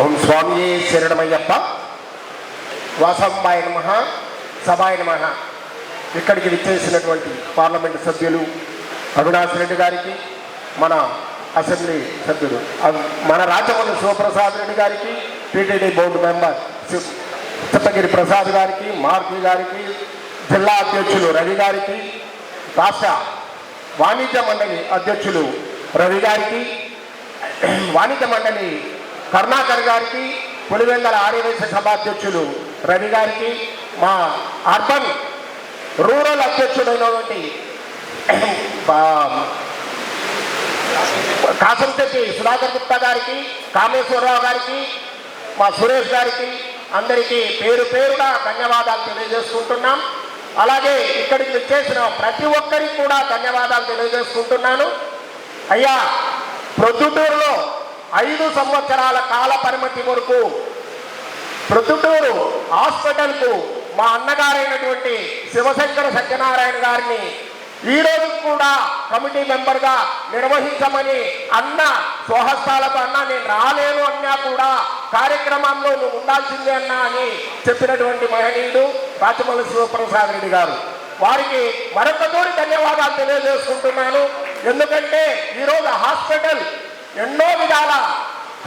ఓం స్వామి శరణమయ్యప్ప. వాసంబాయ నమ సభాయ నమ. ఇక్కడికి విచ్చేసినటువంటి పార్లమెంటు సభ్యులు అవినాష్ రెడ్డి గారికి మన అసెంబ్లీ సభ్యులు మన రాజమల్లి శివప్రసాద్ రెడ్డి గారికి TTD board member Chittagiri Prasad గారికి మారుతి గారికి జిల్లా అధ్యక్షులు రవి గారికి రాష్ట్ర వాణిజ్య మండలి అధ్యక్షులు రవి గారికి వాణిజ్య మండలి కరుణాకర్ గారికి పులివెందల ఆర్యవేశ సభాధ్యక్షులు రవి గారికి మా అర్బన్ రూరల్ అధ్యక్షుడైనటువంటి బా- కాసంశెట్టి సుధాకర్ గుప్తా గారికి కామేశ్వరరావు గారికి మా సురేష్ గారికి అందరికీ పేరు పేరుగా ధన్యవాదాలు తెలియజేసుకుంటున్నాం. అలాగే ఇక్కడికి వచ్చేసిన ప్రతి ఒక్కరికి కూడా ధన్యవాదాలు తెలియజేసుకుంటున్నాను. అయ్యా ప్రొద్దుటూరులో ఐదు సంవత్సరాల కాల పరిమితి వరకు ప్రొద్దుటూరు హాస్పిటల్కు మా అన్నగారైనటువంటి శివశంకర సత్యనారాయణ గారిని ఈ రోజు కూడా కమిటీ మెంబర్గా నిర్వహించమని అన్న స్వహస్తాలతో అన్న నేను రాలేను అన్నా కూడా కార్యక్రమంలో నువ్వు ఉండాల్సిందే అన్నా అని చెప్పినటువంటి మహనీయుడు రాచమల్లి శివప్రసాద్ రెడ్డి గారు. వారికి మరొకతోటి ధన్యవాదాలు తెలియజేసుకుంటున్నాను. ఎందుకంటే ఈరోజు హాస్పిటల్ ఎన్నో విధాల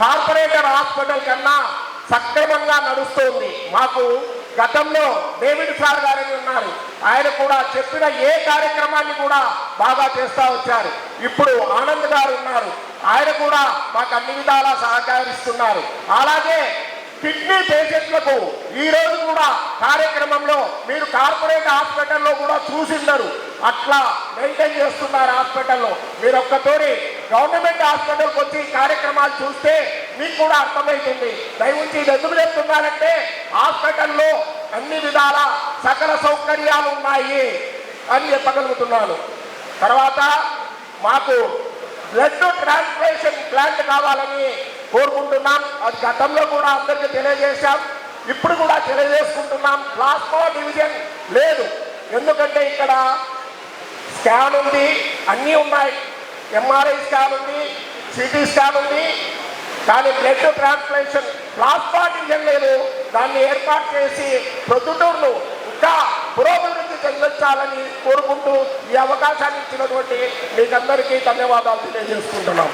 కార్పొరేటర్ హాస్పిటల్ కన్నా సక్రమంగా నడుస్తుంది. మాకు గతంలో డేవిడ్ సార్ గారని ఉన్నారు. ఆయన కూడా చెప్పిన ఏ కార్యక్రమాన్ని కూడా బాగా చేస్తూ వచ్చారు. ఇప్పుడు ఆనంద్ గారు ఉన్నారు. ఆయన కూడా మాకు అన్ని విధాలా సహకరిస్తున్నారు. అలాగే కిడ్నీ పేషెంట్లకు ఈరోజు కూడా కార్యక్రమంలో మీరు కార్పొరేట్ హాస్పిటల్లో కూడా చూసిండరు. అట్లా మెయింటైన్ చేస్తున్నారు హాస్పిటల్లో. మీరు ఒక్కతోని గవర్నమెంట్ హాస్పిటల్కి వచ్చి కార్యక్రమాలు చూస్తే మీకు కూడా అర్థమవుతుంది దయవుంచి ఇది ఎందుకు చెప్తున్నారంటే హాస్పిటల్లో అన్ని విధాల సకల సౌకర్యాలు ఉన్నాయి అని చెప్పగలుగుతున్నాను తర్వాత మాకు బ్లడ్ ట్రాన్స్ప్లేషన్ ప్లాంట్ కావాలని కోరుకుంటున్నాం. అది గతంలో కూడా అందరికీ తెలియజేశాం. ఇప్పుడు కూడా తెలియజేసుకుంటున్నాం. ప్లాస్మా డివిజన్ లేదు. ఎందుకంటే ఇక్కడ స్కాన్ ఉంది అన్నీ ఉన్నాయి. ఎంఆర్ఐ స్కాన్ ఉంది సిటీ స్కాన్ ఉంది. కానీ బ్లడ్ ట్రాన్స్ప్లేషన్ ప్లాస్మా డివిజన్ లేదు. దాన్ని ఏర్పాటు చేసి ప్రొద్దుటూరును ఇంకా పురోభివృద్ధి చెందించాలని కోరుకుంటూ ఈ అవకాశాన్ని ఇచ్చినటువంటి మీకందరికీ ధన్యవాదాలు తెలియజేసుకుంటున్నాం.